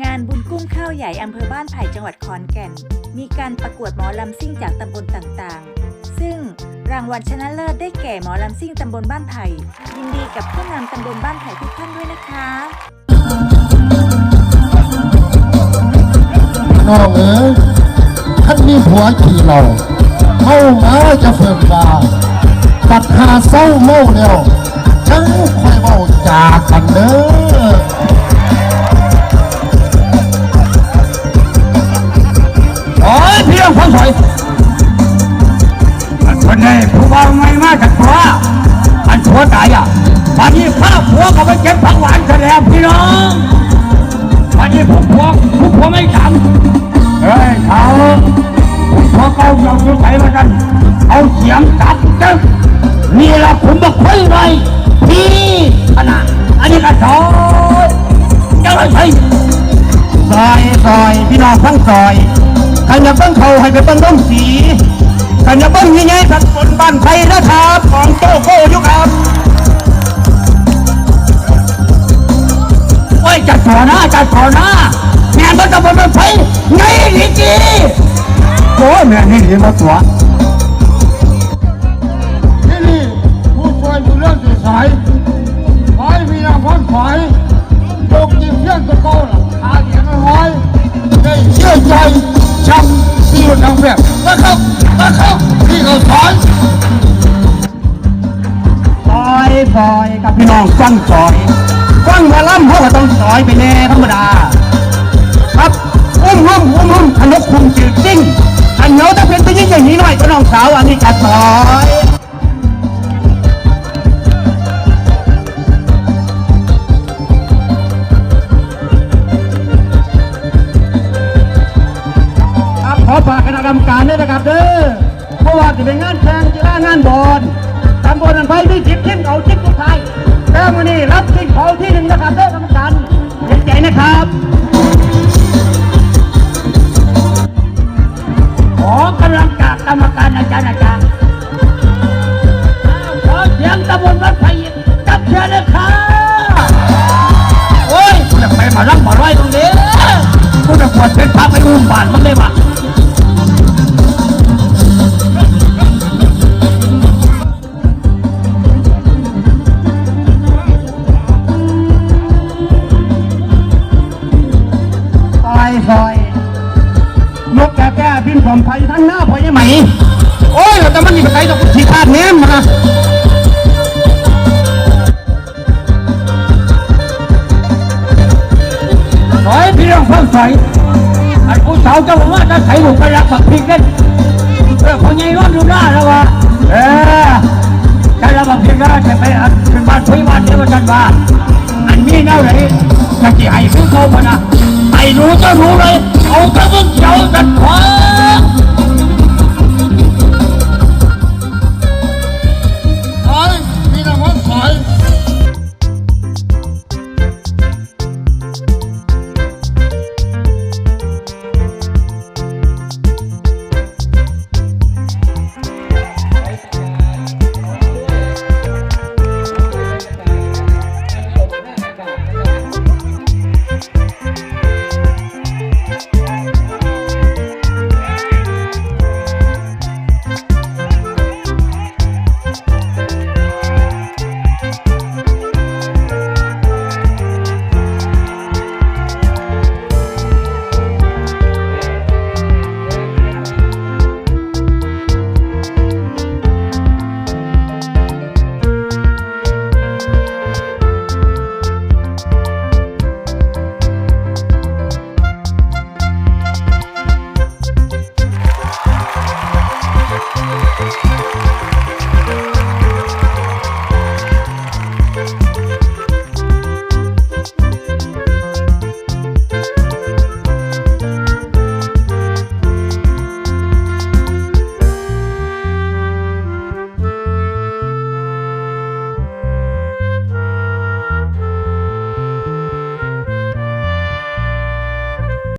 งานบุญกุ้งข้าวใหญ่อำเภอบ้านไผ่จังหวัดขอนแก่น มีการประกวดหมอลำซิ่งจากตำบลต่างๆ ซึ่งรางวัลชนะเลิศได้แก่หมอลำซิ่งตำบลบ้านไผ่ยินดีกับผู้นำตำบลบ้านไผ่ทุกท่านด้วยนะคะน้องเอ๋ยท่านมีผัวขี่เราเข้ามาจะเฟิ่มบาปัดหาเศร้าเมาแล้วจังคอยเมาจากกันเด้อ คนนี้ผู้บ่าวไม่มาจากตัวอันผัวตายอะวันนี้พาผัวก็ไปเก็บผักหวานกันแล้วพี่น้องวันนี้ผู้ผัวผู้ผัวไม่ทำเฮ้ยเขาผู้ผัวเก่าเราอยู่ไหนมากันเอาเสียงตัดจึ๊กนี่ละผมบอกคุยไว้พี่ขนาดอันนี้ก็สอนเจ้าเลยใช่ซอยซอยพี่น้องทั้งซอย ขันอยากเบิ้งเขาให้ไปเบิ้งร่มสีขันอยากเบิ้งยังไงสันบนบ้านไทยนะครับของโตโก้ยุคครับโอ้ยจัดสอนะจัดสอนะแม่นมันจะบนบ้านไทยไงลิจีโอ้ยแม่นี่ดีมาตัวที่นี่ผู้ช่วยอยู่เรื่องที่สายขอให้มีนางพ้นขอย อยกับพี่น้องฟังซอยฟังหมาล่ำเขาก็ต้องซอยไปแน่ธรรมดา ครับอุ้มลุ่มอุ้มลุ่มขนกคุมจืดจริงอันเหนียวถ้าเป็นไปยิ่งอย่างนี้หน่อยก็น้องสาวอันนี้จัดซอยครับขอฝากคณะกรรมการด้วยนะครับเด้อเพราะว่าจะเป็นงานแข่งกีฬางานบอล ตำบลอันไฟมีจิบทิ้งเขาจิบทุกไทยแล้ววันนี้รับทิ้งเขาที่หนึ่งนะครับเด้อกรรมการเย็นใจนะครับขอกำลังจากกรรมการอาจารย์อาจารย์ขอเสียงตะบนวัดไผ่จับเชียร์เลยค่ะโอ้ยกูจะไปมาลังมาร้อยตรงนี้กูจะปวดเป็นพาไปอุ้มบานมันเลยว่ะ เล่นเออคนใหญ่ร้อนดูหน้าแล้ววะเออจะรับบักพริกแล้วจะไปอันเป็นบ้านคุยบ้านเดียวกันว่าอันมีแนวไหนจะกี่ให้ซื้อเขาพนะไอ้รู้จะรู้เลยเอา